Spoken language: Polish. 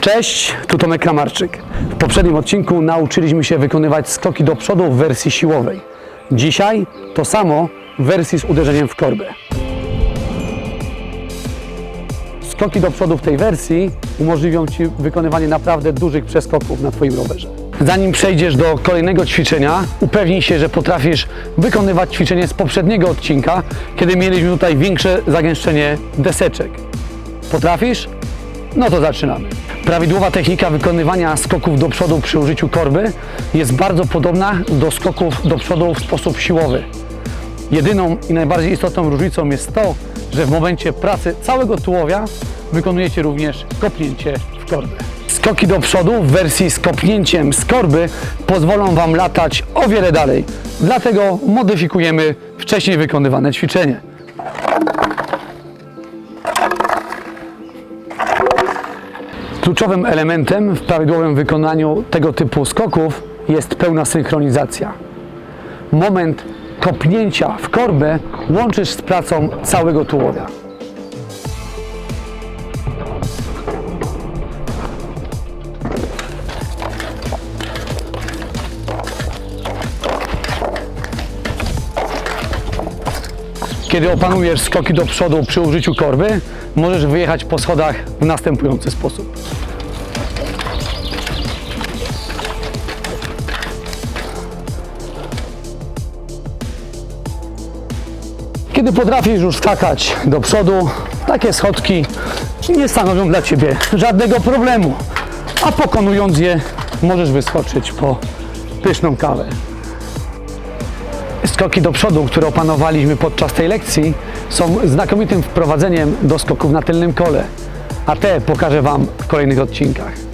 Cześć, tu Tomek Kramarczyk. W poprzednim odcinku nauczyliśmy się wykonywać skoki do przodu w wersji siłowej. Dzisiaj to samo w wersji z uderzeniem w korbę. Skoki do przodu w tej wersji umożliwią Ci wykonywanie naprawdę dużych przeskoków na Twoim rowerze. Zanim przejdziesz do kolejnego ćwiczenia, upewnij się, że potrafisz wykonywać ćwiczenie z poprzedniego odcinka, kiedy mieliśmy tutaj większe zagęszczenie deseczek. Potrafisz? No to zaczynamy. Prawidłowa technika wykonywania skoków do przodu przy użyciu korby jest bardzo podobna do skoków do przodu w sposób siłowy. Jedyną i najbardziej istotną różnicą jest to, że w momencie pracy całego tułowia wykonujecie również kopnięcie w korbę. Skoki do przodu w wersji z kopnięciem z korby pozwolą Wam latać o wiele dalej. Dlatego modyfikujemy wcześniej wykonywane ćwiczenie. Kluczowym elementem w prawidłowym wykonaniu tego typu skoków jest pełna synchronizacja. Moment kopnięcia w korbę łączysz z pracą całego tułowia. Kiedy opanujesz skoki do przodu przy użyciu korby, możesz wyjechać po schodach w następujący sposób. Kiedy potrafisz już skakać do przodu, takie schodki nie stanowią dla Ciebie żadnego problemu. A pokonując je, możesz wyskoczyć po pyszną kawę. Skoki do przodu, które opanowaliśmy podczas tej lekcji, są znakomitym wprowadzeniem do skoków na tylnym kole, a te pokażę Wam w kolejnych odcinkach.